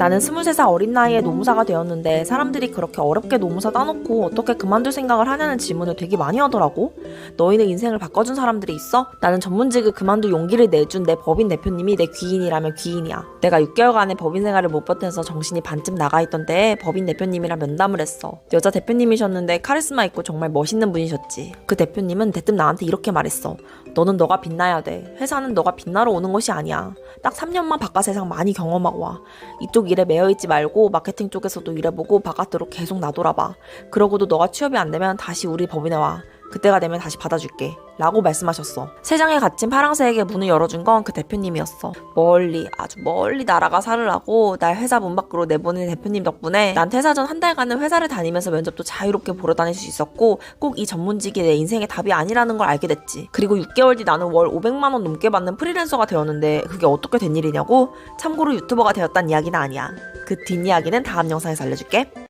나는 23살 어린 나이에 노무사가 되었는데 사람들이 그렇게 어렵게 노무사 따놓고 어떻게 그만둘 생각을 하냐는 질문을 되게 많이 하더라고. 너희는 인생을 바꿔준 사람들이 있어? 나는 전문직을 그만둘 용기를 내준 내 법인 대표님이 내 귀인이라면 귀인이야. 내가 6개월간의 법인 생활을 못 버텨서 정신이 반쯤 나가 있던 때에 법인 대표님이랑 면담을 했어. 여자 대표님이셨는데 카리스마 있고 정말 멋있는 분이셨지. 그 대표님은 대뜸 나한테 이렇게 말했어. 너는 너가 빛나야 돼. 회사는 너가 빛나러 오는 것이 아니야. 딱 3년만 바깥 세상 많이 경험하고 와. 이쪽 일에 매여 있지 말고 마케팅 쪽에서도 일해보고 바깥으로 계속 나돌아봐. 그러고도 너가 취업이 안 되면 다시 우리 법인에 와. 그때가 되면 다시 받아줄게. 라고 말씀하셨어. 세상에 갇힌 파랑새에게 문을 열어준 건 그 대표님이었어. 멀리, 아주 멀리 나라가 살으라고 날 회사 문 밖으로 내보낸 대표님 덕분에 난 퇴사 전 한 달간은 회사를 다니면서 면접도 자유롭게 보러 다닐 수 있었고 꼭 이 전문직이 내 인생의 답이 아니라는 걸 알게 됐지. 그리고 6개월 뒤 나는 월 500만 원 넘게 받는 프리랜서가 되었는데 그게 어떻게 된 일이냐고? 참고로 유튜버가 되었단 이야기는 아니야. 그 뒷이야기는 다음 영상에서 알려줄게.